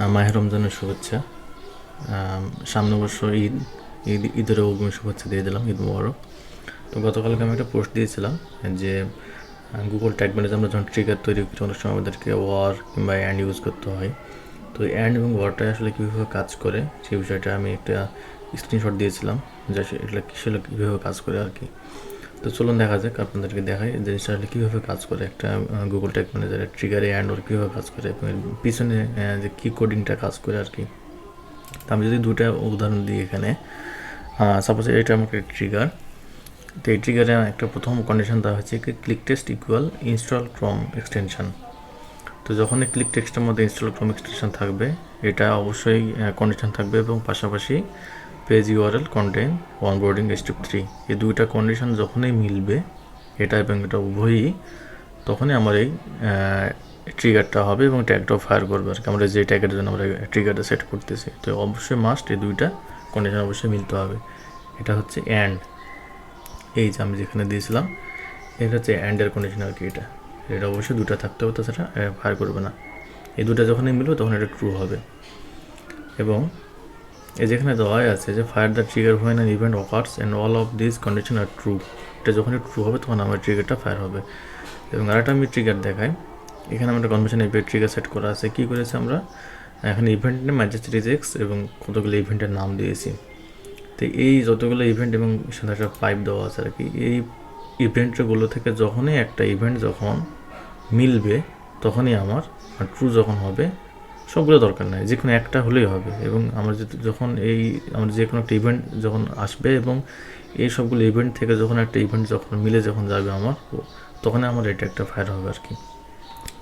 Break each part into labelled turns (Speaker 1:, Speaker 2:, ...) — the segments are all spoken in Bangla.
Speaker 1: আহ, মাহে রমজানের শুভেচ্ছা। সামনে অবশ্য ঈদ ঈদ ঈদের অগ্রিম শুভেচ্ছা দিয়ে দিলাম ঈদ মোবারক। তো গতকালকে আমি একটা পোস্ট দিয়েছিলাম যে গুগল ট্যাগ ম্যানেজ আমরা যখন ট্রিগার তৈরি করি অনেক সময় আমাদেরকে ওয়ার কিংবা অ্যান্ড ইউজ করতে হয়। তো অ্যান্ড এবং ওয়ারটা আসলে কীভাবে কাজ করে সেই বিষয়টা আমি একটা স্ক্রিনশট দিয়েছিলাম যে এটা কীভাবে কাজ করে আর কি। তো চলুন দেখা যাক, আপনাদেরকে দেখাই যে আসলে কীভাবে কাজ করে একটা গুগল ট্যাগ ম্যানেজারের ট্রিগারে অ্যান্ড ওর কীভাবে কাজ করে এবং পিছনে যে কী কোডিংটা কাজ করে আর কি। তো আমি যদি দুটা উদাহরণ দিই এখানে সাপোজ এটা আমাকে ট্রিগার তো এই ট্রিগারে একটা প্রথম কন্ডিশন দেওয়া হচ্ছে কি click test equal install Chrome extension তো যখন এই ক্লিক টেক্সটের মধ্যে ইনস্টল ক্রম এক্সটেনশন থাকবে, এটা অবশ্যই কন্ডিশন থাকবে এবং পাশাপাশি page URL content onboarding step three এই দুইটা কন্ডিশন যখনই মিলবে, এটা এবং এটা উভয়ই তখনই আমার এই ট্রিগারটা হবে এবং ট্যাগটাও ফায়ার করবে আর কি। আমরা যে ট্যাগের জন্য আমরা ট্রিগারটা সেট করতেছি। তো অবশ্যই মাস্ট এই দুইটা কন্ডিশন অবশ্যই মিলতে হবে। এটা হচ্ছে অ্যান্ড এই যে আমি যেখানে দিয়েছিলাম, এটা হচ্ছে অ্যান্ডের কন্ডিশন আর কি এটা। এটা অবশ্যই দুটো থাকতে হবে, তাছাড়া ফায়ার করবে না। এই দুটো যখনই মিলবে তখন এটা ট্রু হবে। এবং যেখানে দেওয়াই আছে যে fire the trigger when an event occurs and all of this condition are true এটা যখনই ট্রু হবে, তখন আমার ট্রিগারটা ফায়ার হবে। এবং আরেকটা আমি ট্রিগার দেখাই। এখানে আমরা কনভেনশন ইভেন্ট ট্রিগার সেট করা আছে। কী করেছি আমরা? এখানে ইভেন্ট নেম ম্যানচেস্টার এক্স এবং কতগুলো ইভেন্টের নাম দিয়েছি। তো এই যতগুলো ইভেন্ট এবং সাথে একটা পাইপ দেওয়া আছে আর কি, এই ইভেন্টগুলো থেকে যখনই একটা ইভেন্ট যখন মিলবে, তখনই আমার ট্রু যখন হবে সবগুলো দরকার নাই যে কোনো একটা হলেই হবে। এবং আমরা যখন এই, আমরা যে কোনো একটা ইভেন্ট যখন আসবে এবং এই সবগুলো ইভেন্ট থেকে যখন একটা ইভেন্ট যখন মিলে যখন যাবে আমার তখন আমার এটা একটা ফায়ার হবে আর কি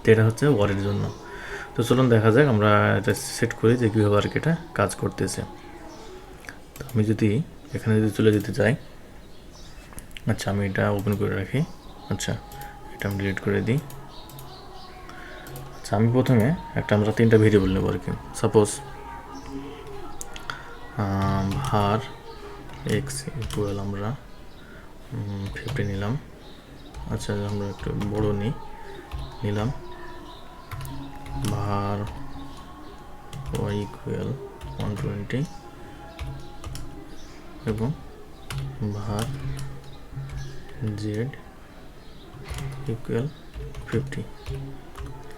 Speaker 1: তো এটা হচ্ছে ওয়ারের জন্য। তো চলুন দেখা যাক, আমরা এটা সেট করি যে কীভাবে আর কি এটা কাজ করতেছে। তো আমি যদি এখানে যদি চলে যেতে চাই আচ্ছা আমি এটা ওপেন করে রাখি। আচ্ছা এটা আমি ডিলিট করে দিই। আচ্ছা আমি প্রথমে একটা আমরা তিনটা ভেরিয়েবল নেব আর কি। সাপোজ ভার এক্স ইকুয়াল আমরা ফিফটি নিলাম। আচ্ছা আমরা একটু বড় নিই নিলাম। ভার ওয়াই ইকুয়াল ওয়ান টোয়েন্টি এবং ভার জেড ইকুয়াল ফিফটি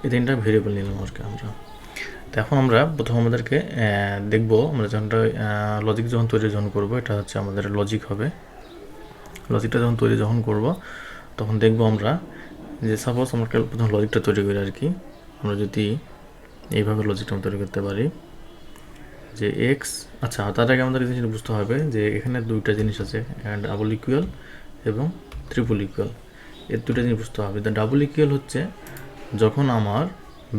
Speaker 1: এই তিনটা ভেরিয়েবল নিলাম আর কি আমরা। তো এখন আমরা প্রথম আমাদেরকে দেখব আমরা যখন লজিক যখন তৈরি যখন করব, এটা হচ্ছে আমাদের লজিক হবে। লজিকটা যখন তৈরি যখন করব, তখন দেখব আমরা যে সাপোজ আমরা প্রথম লজিকটা তৈরি করি আর কি, আমরা যদি এইভাবে লজিকটা তৈরি করতে পারি যে এক্স আচ্ছা তার আগে আমাদের জিনিস বুঝতে হবে যে এখানে দুইটা জিনিস আছে অ্যান্ড ডাবল ইকুয়াল এবং ট্রিপল ইকুয়াল এর দুটো জিনিস বুঝতে হবে। দ্য ডাবল ইকুয়াল হচ্ছে যখন আমার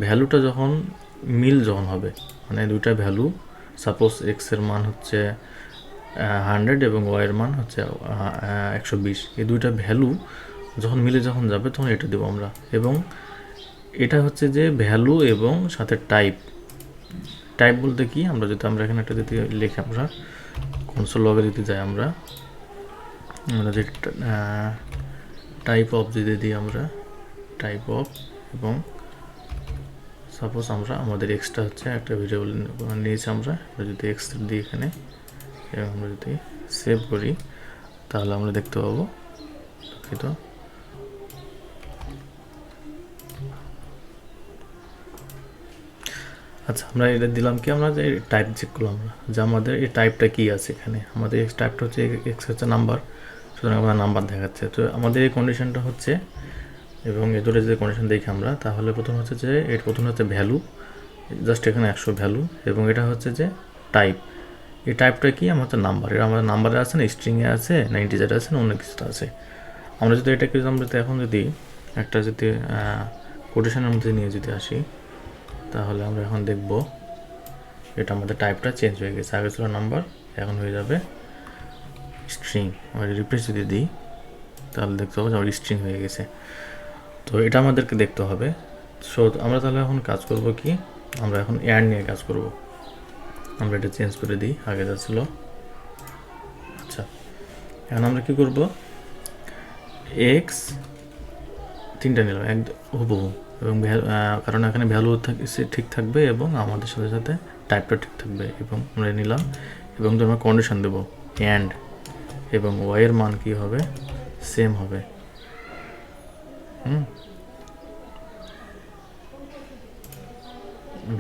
Speaker 1: ভ্যালুটা যখন মিল যখন হবে মানে দুইটা ভ্যালু সাপোজ এক্সের মান হচ্ছে হান্ড্রেড এবং ওয়াইয়ের মান হচ্ছে একশো বিশ, এই দুইটা ভ্যালু যখন মিলে যখন যাবে তখন এটা দেবো আমরা। এবং এটা হচ্ছে যে ভ্যালু এবং সাথে টাইপ টাইপ বলতে কি? আমরা যদি, আমরা এখানে একটা যদি লিখে আমরা কনসোল লগে যদি যাই আমরা আমরা যে টাইপ অফ যদি দিই আমরা টাইপ অফ এবং সাপোজ আমরা আমাদের এক্সট্রা হচ্ছে একটা ভেরিয়েবল নিয়েছি আমরা যদি এক্স দিই এখানে, এবং আমরা যদি সেভ করি, তাহলে আমরা দেখতে পাবো দুঃখিত। আচ্ছা আমরা এটা দিলাম কি আমরা যে টাইপ চেক করলাম আমরা, যে আমাদের এই টাইপটা কি আছে এখানে? আমাদের টাইপটা হচ্ছে এক্স হচ্ছে নাম্বার সুতরাং আমাদের নাম্বার দেখাচ্ছে। তো আমাদের এই কন্ডিশনটা হচ্ছে এবং এ ধরে যদি কন্ডিশন দেখি আমরা, তাহলে প্রথম হচ্ছে যে, এর প্রথম হচ্ছে ভ্যালু জাস্ট এখানে একশো ভ্যালু এবং এটা হচ্ছে যে টাইপ এই টাইপটা কি? আমার হচ্ছে নাম্বার এটা আমাদের নাম্বারে আছে না স্ট্রিংয়ে আছে না ইন্টিজারে আছে না, অন্য কিছুতে আছে। আমরা যদি এটাকে যদি আমরা এখন যদি একটা যদি কোটেশনের মধ্যে নিয়ে যদি আসি, তাহলে আমরা এখন দেখব এটা আমাদের টাইপটা চেঞ্জ হয়ে গেছে। আগে ছিল নাম্বার এখন হয়ে যাবে স্ট্রিং আমরা রিপ্লেস যদি দিই, তাহলে দেখতে পাবো যে আমার স্ট্রিং হয়ে গেছে। তো এটা আমাদেরকে দেখতে হবে। সো আমরা তাহলে এখন কাজ করব কি? আমরা এখন অ্যাড নিয়ে কাজ করব। আমরা এটা চেঞ্জ করে দিই, আগে যা ছিল। আচ্ছা এখন আমরা কি করব? এক্স তিনটা নিলাম, এক হুবহু। এবং কারণ এখানে ভ্যালু ঠিক থাকবে এবং আমাদের সাথে সাথে টাইপটা ঠিক থাকবে। এবং আমরা নিলাম, এবং আমরা কন্ডিশন দেবো অ্যান্ড এবং ওয়াইয়ের মান কি হবে? সেম হবে।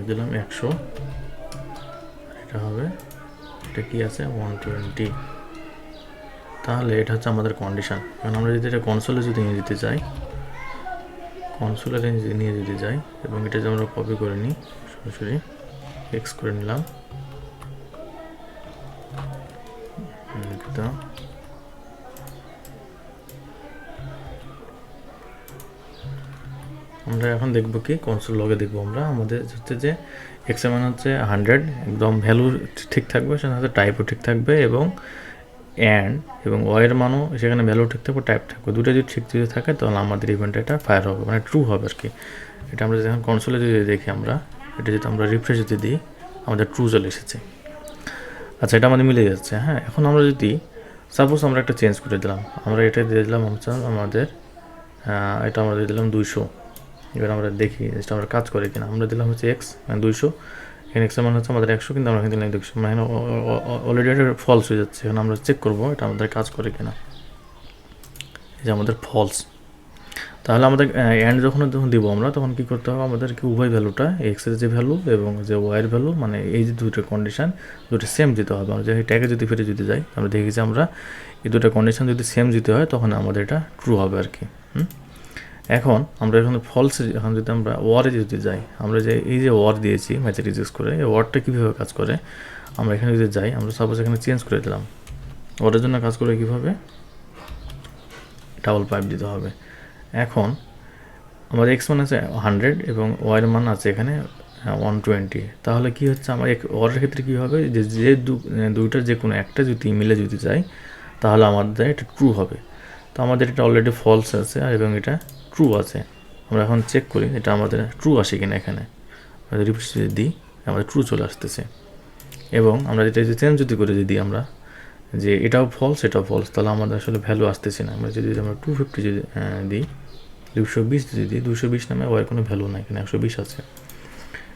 Speaker 1: দিলাম একশো। এটা হবে, এটা কি আছে? ওয়ান টোয়েন্টি তাহলে এটা হচ্ছে আমাদের কন্ডিশন কারণ আমরা যদি এটা কনসোলে যদি নিয়ে যেতে চাই কনসোলে নিয়ে যেতে যাই এবং এটা যদি আমরা কপি করে নিই, সরাসরি এক্স করে নিলাম। আমরা এখন দেখব কি কনসোল লগে দেখব আমরা। আমাদের হচ্ছে যে এক্সের হচ্ছে হান্ড্রেড একদম ভ্যালু ঠিক থাকবে, সেখানে হচ্ছে টাইপও ঠিক থাকবে এবং অ্যান্ড এবং ওয়ের মানও সেখানে ভ্যালু ঠিক থাকবে টাইপ থাকবে। দুটো যদি ঠিক যদি থাকে, তাহলে আমাদের ইভেন্ট এটা ফায়ার হবে মানে ট্রু হবে আর কি। এটা আমরা যখন কনসোলে যদি দেখি আমরা, এটা যদি আমরা রিফ্রেশ যদি দিই, আমাদের ট্রু চলে এসেছে। আচ্ছা এটা আমাদের মিলে যাচ্ছে হ্যাঁ। এখন আমরা যদি সাপোজ আমরা একটা চেঞ্জ করে দিলাম। আমরা এটা দিয়ে দিলাম, আমাদের এটা আমরা দিয়ে দিলাম দুইশো। এবার আমরা দেখি যেটা আমরা কাজ করি কিনা। আমরা দিলাম হচ্ছে এক্স মানে দুইশো। এখানে এক্সের মান হচ্ছে আমাদের একশো, কিন্তু আমরা এখানে দিলাম দুশো মানে অলরেডি এটা ফলস হয়ে যাচ্ছে। এখন আমরা চেক করব এটা আমাদের কাজ করে কিনা। এই যে আমাদের ফলস তাহলে আমাদের অ্যান্ড যখন যখন দিব আমরা, তখন কি করতে হবে? আমাদেরকে উভয় ভ্যালুটা এক্সের যে ভ্যালু এবং যে ওয়াইয়ের ভ্যালু মানে এই যে দুটো কন্ডিশান দুটো সেম দিতে হবে। আমরা যে ট্যাগে যদি ফিরে যদি যাই আমরা দেখি যে আমরা এই দুটো কন্ডিশন যদি সেম দিতে হয়, তখন আমাদের এটা ট্রু হবে আর কি। হুম? এখন আমরা এখানে ফলস এখন যদি আমরা ওয়ারে যদি যাই, আমরা যে এই যে ওয়ার দিয়েছি ম্যাচের ইউজ করে, এই ওয়ারটা কীভাবে কাজ করে? আমরা এখানে যদি যাই, আমরা সাপোজ এখানে চেঞ্জ করে দিলাম। ওয়ারের জন্য কাজ করে কীভাবে? ডাবল পাইপ দিতে হবে। এখন আমার এক্স মান আছে হান্ড্রেড এবং ওয়াইয়ের মান আছে এখানে ওয়ান টোয়েন্টি তাহলে কি হচ্ছে? আমার এক ওয়ারের ক্ষেত্রে কী হবে? যে যে দুইটার যে কোনো একটা যদি মিলে যদি যায় তাহলে আমাদের এটা ট্রু হবে। তো আমাদের এটা অলরেডি ফলস আছে এবং এটা ট্রু আছে। আমরা এখন চেক করি এটা আমাদের ট্রু আসে কিনা এখানে। আমাদের রিফ্রেশ যদি দিই, আমাদের ট্রু চলে আসতেছে। এবং আমরা যেটা যদি চেঞ্জ যদি করে যদি আমরা যে এটাও ফলস এটাও ফলস তাহলে আমাদের আসলে ভ্যালু আসতেছে না। আমরা যদি আমরা টু ফিফটি যদি দিই দুশো বিশ যদি দিই দুশো বিশ নামে ওয়ার কোনো ভ্যালু নাই, এখানে একশো বিশ আছে।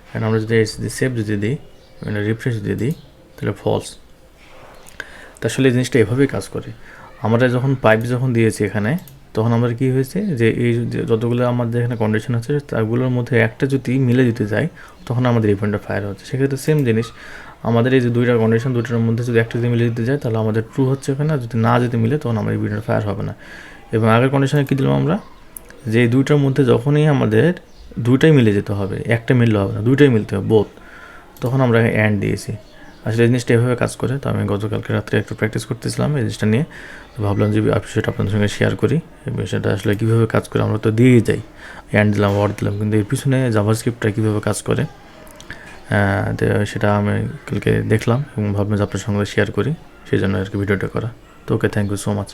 Speaker 1: কারণ আমরা যদি সেভ যদি দিই মানে রিফ্রেশ যদি দিই, তাহলে ফলস তা আসলে এই জিনিসটা এভাবেই কাজ করে। আমরা যখন পাইপ যখন দিয়েছি এখানে তখন আমাদের কি হয়েছে যে এই যতগুলো আমাদের এখানে কন্ডিশন আছে, তাগুলোর মধ্যে একটা যদি মিলে দিতে যায়, তখন আমাদের ইভেন্টটা ফায়ার হচ্ছে। সেক্ষেত্রে সেম জিনিস, আমাদের এই যে দুইটা কন্ডিশন দুইটার মধ্যে যদি একটা যদি মিলে দিতে যায়, তাহলে আমাদের ট্রু হচ্ছে ওখানে যদি না যদি মিলে, তখন আমাদের ইভেন্টটা ফায়ার হবে না। এবং আগের কন্ডিশনে কী দিলাম আমরা? যে এই দুইটার মধ্যে যখনই আমাদের দুইটাই মিলে যেতে হবে, একটা মিললে হবে না, দুইটাই মিলতে হবে বোধ তখন আমরা অ্যান্ড দিয়েছি। আসলে এই জিনিসটা এভাবে কাজ করে, তো আমি গতকালকে রাত্রে একটু প্র্যাকটিস করতেছিলাম এই জিনিসটা নিয়ে। তো ভাবলাম যে সেটা আপনাদের সঙ্গে শেয়ার করি। এই বিষয়টা আসলে কীভাবে কাজ করে আমরা তো দিয়েই যাই। অ্যান্ড দিলাম ওয়ার্ড দিলাম, কিন্তু এর পিছনে জাভার স্ক্রিপ্টটা কীভাবে কাজ করে সেটা আমি কালকে দেখলাম এবং ভাবলাম যে আপনার সঙ্গে শেয়ার করি, সেই জন্য আর কি ভিডিওটা করা। তো okay thank you so much